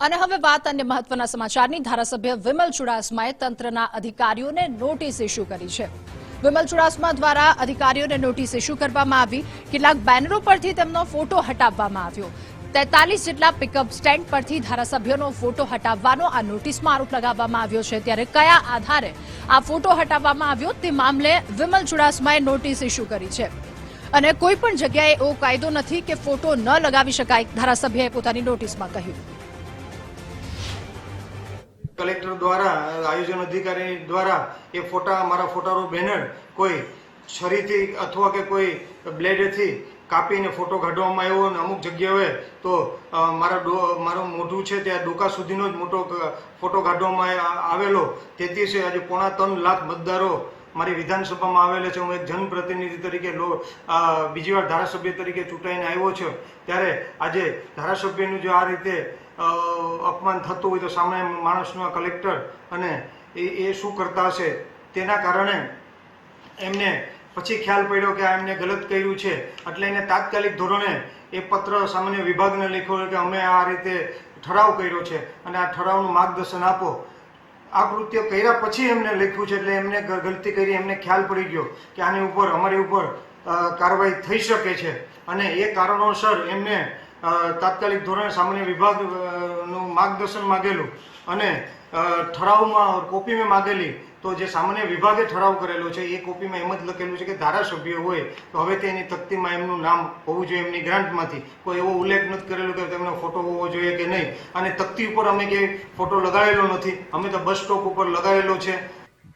અને હવે વાત અન્ય મહત્વના સમાચારની. ધારાસભ્ય વિમલ ચુડાસમાએ તંત્રના અધિકારીઓને નોટિસ ઇસ્યુ કરી છે. વિમલ ચુડાસમા દ્વારા અધિકારીઓને નોટિસ ઇસ્યુ કરવામાં આવી. કેટલાક બેનરો પરથી તેમનો ફોટો હટાવવામાં આવ્યો. તેતાલીસ જેટલા પિકઅપ સ્ટેન્ડ પરથી ધારાસભ્યોનો ફોટો હટાવવાનો આ નોટિસમાં આરોપ લગાવવામાં આવ્યો છે. ત્યારે કયા આધારે આ ફોટો હટાવવામાં આવ્યો તે મામલે વિમલ ચુડાસમાએ નોટિસ ઇસ્યુ કરી છે. અને કોઈ પણ જગ્યાએ એવો કાયદો નથી કે ફોટો ન લગાવી શકાય. ધારાસભ્યએ પોતાની નોટિસમાં કહ્યું. કલેક્ટર દ્વારા, આયોજન અધિકારી દ્વારા એ ફોટા, મારા ફોટાનો બેનર કોઈ છરીથી અથવા કે કોઈ બ્લેડથી કાપીને ફોટો કાઢવામાં આવ્યો અને અમુક જગ્યાએ તો મારા ડો, મારું મોઢું છે ત્યાં ડોકા સુધીનો જ મોટો ફોટો કાઢવામાં આવેલો. તેથી છે આજે પોણા ત્રણ લાખ મતદારો મારી વિધાનસભામાં આવેલા છે. હું એક જનપ્રતિનિધિ તરીકે લો બીજી વાર ધારાસભ્ય તરીકે ચૂંટાઈને આવ્યો છું. ત્યારે આજે ધારાસભ્યનું જો આ રીતે અપમાન થતું હોય તો સામે માણસનો કલેક્ટર અને એ એ શું કરતા હશે? તેના કારણે એમને પછી ખ્યાલ પડ્યો કે આ એમને ગલત કર્યું છે. એટલે એને તાત્કાલિક ધોરણે એ પત્ર સામાન્ય વિભાગને લખ્યો કે અમે આ રીતે ઠરાવ કર્યો છે. અને આ ઠરાવનું માર્ગદર્શન આપો. આ કૃત્ય કર્યા પછી એમને લખ્યું છે એટલે એમને ગલતી કરી, એમને ખ્યાલ પડી ગયો કે આની ઉપર, અમારી ઉપર કાર્યવાહી થઈ શકે છે. અને એ કારણોસર એમને તાત્કાલિક ધોરણે સામાન્ય વિભાગ માર્ગદર્શન માગેલું અને ઠરાવમાં કોપી મેં માગેલી, તો જે સામાન્ય વિભાગે ઠરાવ કરેલો છે, એ કોપીમાં એમ જ લખેલું છે કે ધારાસભ્ય હોય, તો હવે તેની તકતીમાં એમનું નામ હોવું જોઈએ એમની ગ્રાન્ટમાંથી. કોઈ એવો ઉલ્લેખ નથી કરેલો કે તેમનો ફોટો હોવો જોઈએ કે નહીં. અને તકતી ઉપર અમે કે ફોટો લગાવેલો નથી. અમે તો બસ સ્ટોપ ઉપર લગાવેલો છે.